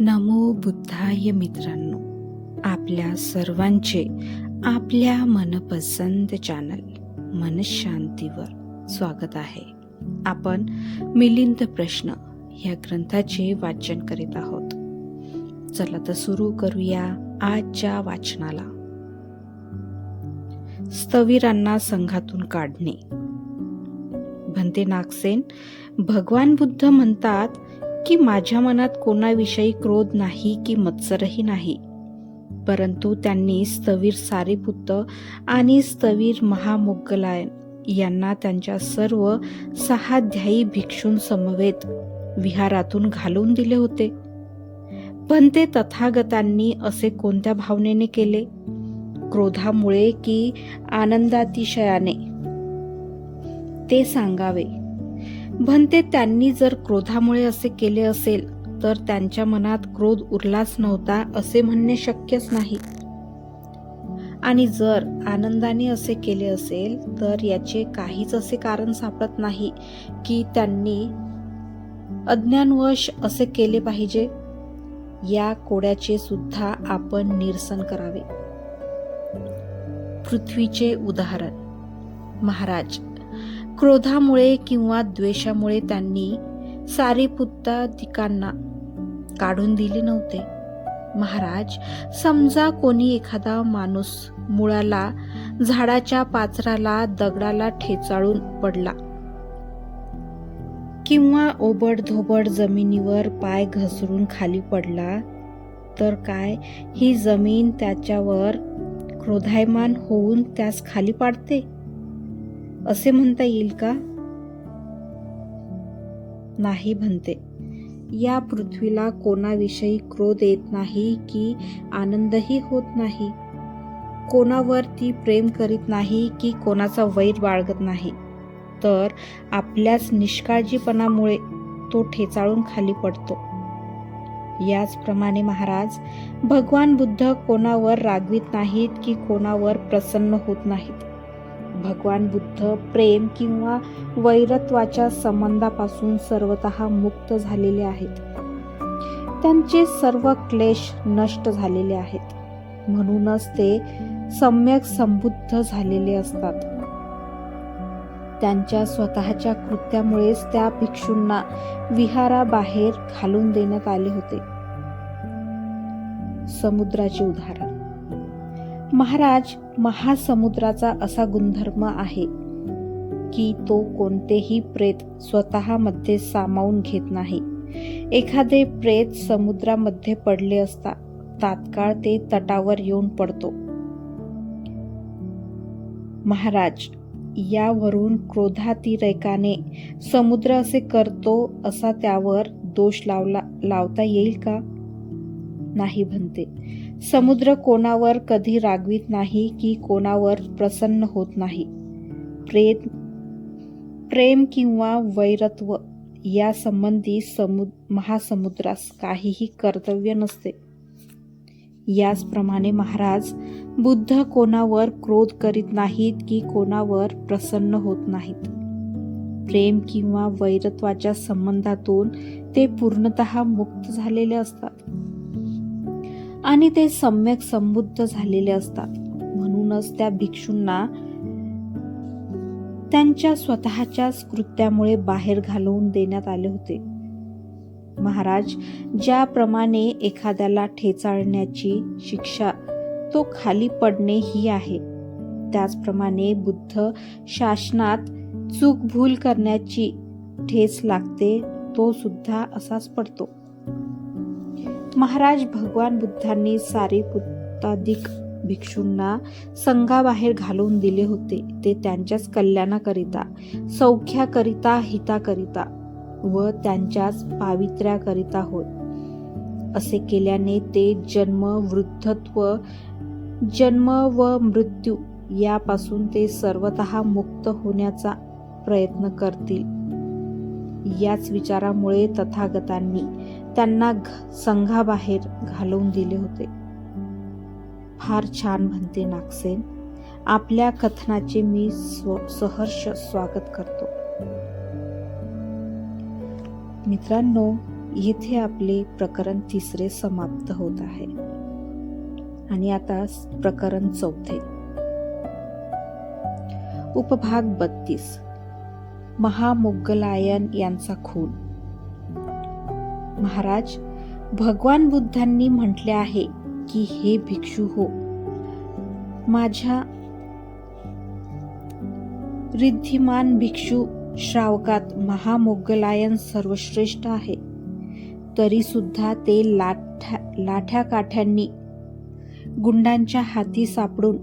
नमो बुद्धाय मित्रांनो आपल्या सर्वांचे आपल्या मनपसंत चॅनल मनशांतीवर स्वागत आहे. आपण मिलिंद प्रश्न या ग्रंथाचे वाचन करीत आहोत. चला तर सुरू करूया आजच्या वाचनाला. स्थविरांना संघातून काढणे. भंते नागसेन भगवान बुद्ध म्हणतात की माझ्या मनात कोणाविषयी क्रोध नाही की मत्सरही नाही. परंतु त्यांनी स्थवीर सारीपुत्त आणि स्थवीर महामोग्गलायन यांना त्यांच्या सर्व सहाध्यायी भिक्षूंसमवेत विहारातून घालून दिले होते. पण ते तथागतांनी असे कोणत्या भावनेने केले? क्रोधामुळे की आनंदातिशयाने? ते सांगावे. भंते त्यांनी जर क्रोधामुळे असे केले असेल तर त्यांच्या मनात क्रोध उरलाच नव्हता असे म्हणणे शक्यच नाही. आणि जर आनंदाने असे केले असेल तर याचे काहीच असे कारण सापडत नाही की त्यांनी अज्ञानवश असे केले पाहिजे. या कोड्याचे सुद्धा आपण निरसन करावे. पृथ्वीचे उदाहरण. महाराज क्रोधामुळे किंवा द्वेषामुळे त्यांनी सारीपुत्ताधिकांना काढून दिले नव्हते. महाराज समजा कोणी एखादा माणूस मुळाला झाडाच्या पाचराला दगडाला ठेचाळून पडला किंवा ओबड धोबड जमिनीवर पाय घसरून खाली पडला तर काय ही जमीन त्याच्यावर क्रोधायमान होऊन त्यास खाली पाडते? असे म्हणता येईल का? नाही म्हणते. या पृथ्वीला कोणाविषयी क्रोध येत नाही की आनंदही होत नाही. कोणावर ती प्रेम करीत नाही की कोणाचा वैर बाळगत नाही. तर आपल्याच निष्काळजीपणामुळे तो ठेचाळून खाली पडतो. याचप्रमाणे महाराज भगवान बुद्ध कोणावर रागवित नाहीत की कोणावर प्रसन्न होत नाहीत. भगवान बुद्ध प्रेम किंवा वैरत्वाच्या संबंधापासून सर्वत मुक्त झालेले आहेत. त्यांचे सर्व क्लेश नष्ट झालेले आहेत. म्हणूनच ते सम्यक संबुद्ध झालेले असतात. त्यांच्या स्वतःच्या कृत्यामुळेच त्या भिक्षूंना विहाराबाहेर घालून देण्यात आले होते. समुद्राचे उदाहरण. महाराज महासमुद्राचा असा गुणधर्म आहे की तो कोणतेही प्रेत स्वतःमध्ये सामावून घेत नाही. एखादे प्रेत समुद्रामध्ये पडले असता तात्काळ ते तटावर येऊन पडतो. महाराज यावरून क्रोधातिरेकाने समुद्र असे करतो असा त्यावर दोष लावला लावता येईल का? नाही म्हणते. समुद्र कोणावर कधी रागवित नाही की कोणावर प्रसन्न होत नाही. प्रेत प्रेम किंवा वैरत्व या संबंधी समु महासमुद्रास काहीही कर्तव्य नसते. याचप्रमाणे महाराज बुद्ध कोणावर क्रोध करीत नाहीत की कोणावर प्रसन्न होत नाहीत. प्रेम किंवा वैरत्वाच्या संबंधातून ते पूर्णत मुक्त झालेले असतात. आणि ते सम्यक समृद्ध झालेले असतात. म्हणूनच त्या भिक्षूंना त्यांच्या स्वतःच्याच कृत्यामुळे बाहेर घालवून देण्यात आले होते. महाराज ज्याप्रमाणे एखाद्याला ठेचाळण्याची शिक्षा तो खाली पडणे ही आहे. त्याचप्रमाणे बुद्ध शासनात चूक भूल करण्याची ठेच लागते तो सुद्धा असाच पडतो. महाराज भगवान बुद्धांनी सारीपुत्ताधिक भिक्षूंना संघाबाहेर घालून दिले होते. ते त्यांच्याच कल्याणाकरिता सौख्याकरिता हिताकरिता व त्यांच्याच पावित्र्याकरिता होत. असे केल्याने ते जन्म वृद्धत्व जन्म व मृत्यू यापासून ते सर्वत मुक्त होण्याचा प्रयत्न करतील. याच विचारामुळे तथागतांनी त्यांना संघाबाहेर घालवून दिले होते. फार छान म्हणते नागसेन. आपल्या कथनाचे मी स्व सहर्ष स्वागत करतो. मित्रांनो येथे आपले प्रकरण तिसरे समाप्त होत आहे. आणि आता प्रकरण चौथे. उपभाग बत्तीस. महामुगलायन यांचा खून. महाराज भगवान बुद्धांनी म्हटले आहे की हे भिक्षू हो. माझ्या रिद्धिमान भिक्षू श्रावकात महामोगलायन सर्वश्रेष्ठ आहे. तरी सुद्धा ते लाठ्या लाठ्या काठ्यांनी गुंडांच्या हाती सापडून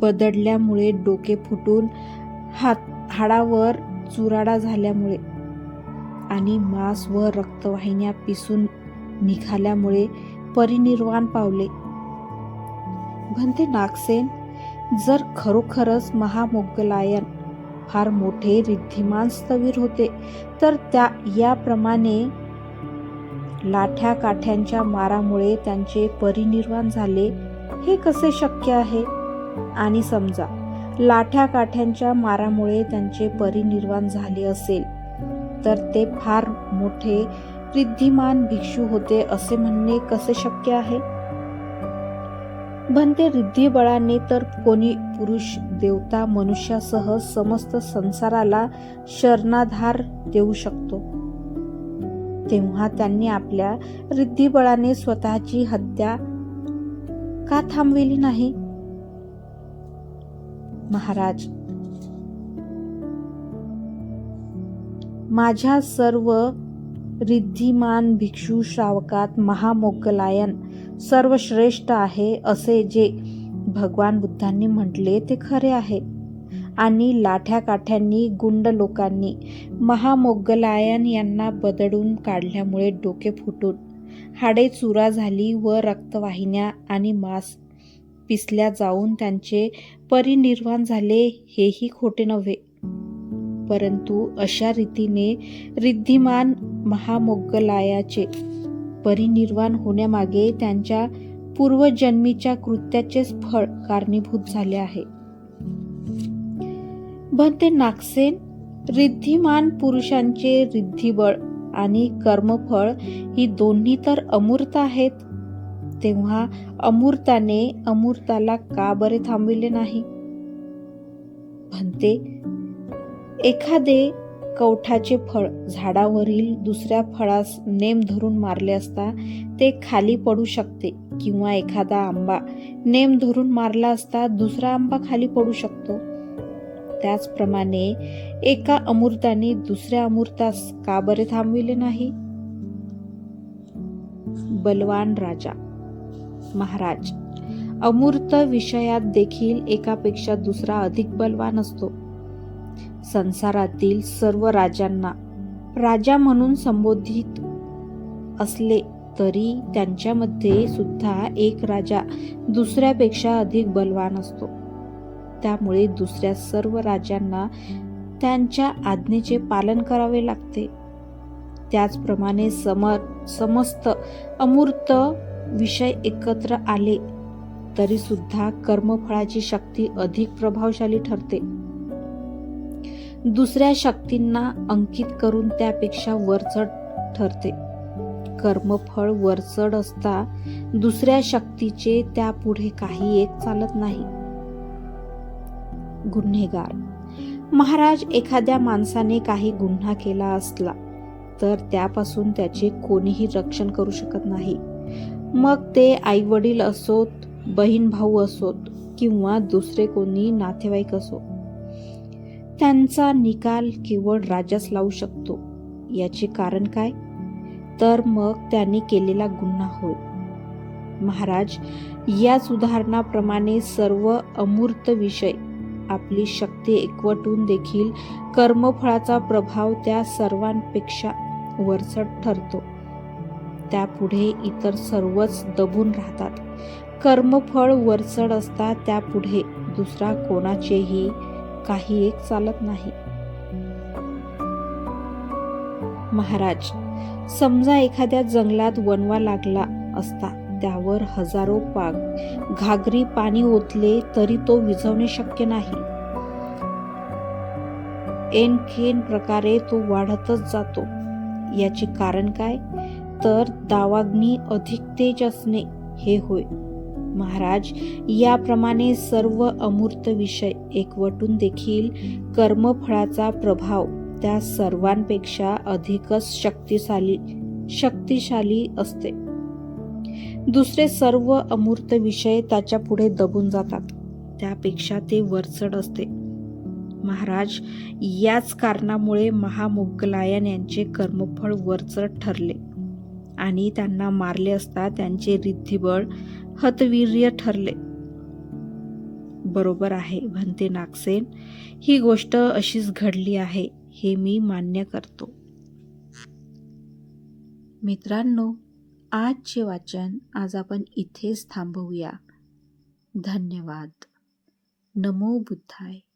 बदडल्यामुळे डोके फुटून हात हाडावर चुराडा झाल्यामुळे आणि मांस व रक्तवाहिन्या पिसून निघाल्यामुळे परिनिर्वाण पावले. म्हणते नागसेन जर खरोखरच महामोगलायन फार मोठे रिद्धिमान स्थवीर होते तर त्या याप्रमाणे लाठ्या काठ्यांच्या मारामुळे त्यांचे परिनिर्वाण झाले हे कसे शक्य आहे? आणि समजा लाठ्या काठ्यांच्या मारामुळे त्यांचे परिनिर्वाण झाले असेल तर ते फार मोठे रिद्धिमान भिक्षू होते असे म्हणणे कसे शक्य आहे? बनते रिद्धिबळाने तर कोणी पुरुष देवता मनुष्यासह समस्त संसाराला शरणाधार देऊ शकतो. तेव्हा त्यांनी आपल्या रिद्धिबळाने स्वतःची हत्या का थांबविली नाही? महाराज माझ्या सर्व रिद्धिमान भिक्षू श्रावकात महामोगलायन सर्वश्रेष्ठ आहे असे जे भगवान बुद्धांनी म्हटले ते खरे आहे. आणि लाठ्या काठ्यांनी गुंड लोकांनी महामोगलायन यांना बदडून काढल्यामुळे डोके फुटून हाडे चुरा झाली व रक्तवाहिन्या आणि मांस पिसल्या जाऊन त्यांचे परिनिर्वाण झाले हेही खोटे नव्हे. परंतु अशा रीतीने रिद्धिमान महामोग्गलायाचे परिनिर्वाण होण्यामागे त्यांच्या पूर्वजन्मीच्या कृत्याचेच फळ कारणीभूत झाले आहे. भंते नागसेन रिद्धिमान पुरुषांचे रिद्धिबळ आणि कर्मफळ ही दोन्ही तर अमूर्त आहेत. तेव्हा अमूर्ताने अमूर्ताला का बरे थांबविले नाही? म्हणते एखादे कवठाचे फळ झाडावरील दुसऱ्या फळास नेम धरून मारले असता ते खाली पडू शकते किंवा एखादा आंबा नेम धरून मारला असता दुसरा आंबा खाली पडू शकतो. त्याचप्रमाणे एका अमूर्ताने दुसऱ्या अमूर्तास का बरे थांबविले नाही? बलवान राजा महाराज अमूर्त विषयात देखील एकापेक्षा दुसरा अधिक बलवान असतो. संसारातील सर्व राजांना राजा म्हणून संबोधित असले तरी त्यांच्यामध्ये सुद्धा एक राजा दुसऱ्यापेक्षा अधिक बलवान असतो. त्यामुळे दुसऱ्या सर्व राजांना त्यांच्या आज्ञेचे पालन करावे लागते. त्याचप्रमाणे सम समस्त अमूर्त विषय एकत्र आले तरीसुद्धा कर्मफळाची शक्ती अधिक प्रभावशाली ठरते. दुसऱ्या शक्तींना अंकित करून त्यापेक्षा वरचढ ठरते. कर्मफळ वरचढ असता दुसऱ्या शक्तीचे त्यापुढे काही एक चालत नाही. गुन्हेगार. महाराज एखाद्या माणसाने काही गुन्हा केला असला तर त्यापासून त्याचे कोणीही रक्षण करू शकत नाही. मग ते आई वडील असोत बहीण भाऊ असोत किंवा दुसरे कोणी नातेवाईक असो. त्यांचा निकाल केवळ राजाच लावू शकतो. याचे कारण काय? तर मग त्यांनी केलेला गुन्हा होय. महाराज याच उदाहरणाप्रमाणे सर्व अमूर्त विषय आपली शक्ती एकवटून देखील कर्मफळाचा प्रभाव त्या सर्वांपेक्षा वरचढ ठरतो. त्यापुढे इतर सर्वच दबून राहतात. कर्मफळ वरचढ असता त्यापुढे दुसरा कोणाचेही काही एक चालत नाही. महाराज समजा एखाद्या जंगलात वनवा लागला असता त्यावर हजारो पाग घागरी पाणी ओतले तरी तो विझवणे शक्य नाही. एनखेन प्रकारे तो वाढतच जातो. याचे कारण काय? तर दावाग्नी अधिक तेज असणे हे होय. महाराज याप्रमाणे सर्व अमूर्त विषय एकवटून देखील कर्मफळाचा प्रभाव त्या सर्वांपेक्षा अधिकच शक्तिशाली शक्तिशाली असते. दुसरे सर्व अमूर्त विषय त्याच्या पुढे दबून जातात. त्यापेक्षा ते वरचढ असते. महाराज याच कारणामुळे महामोगलायन यांचे कर्मफळ वरचढ ठरले आणि त्यांना मारले असता त्यांचे रिद्धिबळ हतवीर्य ठरले. बरोबर आहे म्हणते नागसेन. ही गोष्ट अशीच घडली आहे हे मी मान्य करतो. मित्रांनो आजचे वाचन आज आपण इथेच थांबवूया. धन्यवाद. नमो बुद्धाय.